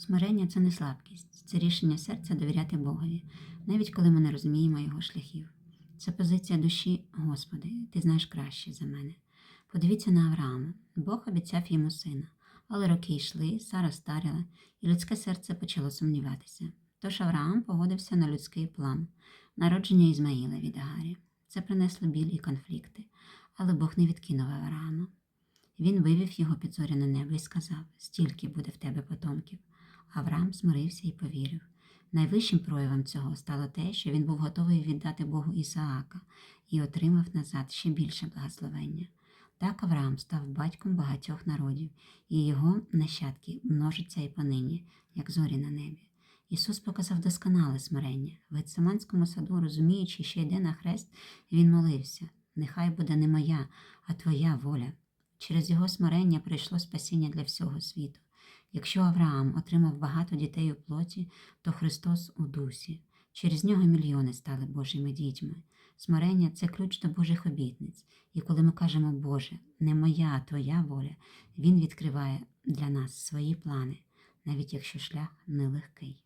Смирення це не слабкість, це рішення серця довіряти Богові, навіть коли ми не розуміємо його шляхів. Це позиція душі, Господи, ти знаєш краще за мене. Подивіться на Авраама. Бог обіцяв йому сина, але роки йшли, Сара старіла, і людське серце почало сумніватися. Тож Авраам погодився на людський план народження Ізмаїла від Агарі. Це принесло біль і конфлікти, але Бог не відкинув Авраама. Він вивів його під зоряне небо і сказав: стільки буде в тебе потомків. Авраам змирився і повірив. Найвищим проявом цього стало те, що він був готовий віддати Богу Ісаака і отримав назад ще більше благословення. Так Авраам став батьком багатьох народів, і його нащадки множаться і понині, як зорі на небі. Ісус показав досконале смирення. В Гециманському саду, розуміючи, що йде на хрест, він молився: Нехай буде не моя, а твоя воля. Через його смирення прийшло спасіння для всього світу. Якщо Авраам отримав багато дітей у плоті, то Христос у дусі. Через нього мільйони стали Божими дітьми. Смирення це ключ до Божих обітниць. І коли ми кажемо Боже, не моя, а твоя воля, Він відкриває для нас свої плани, навіть якщо шлях нелегкий.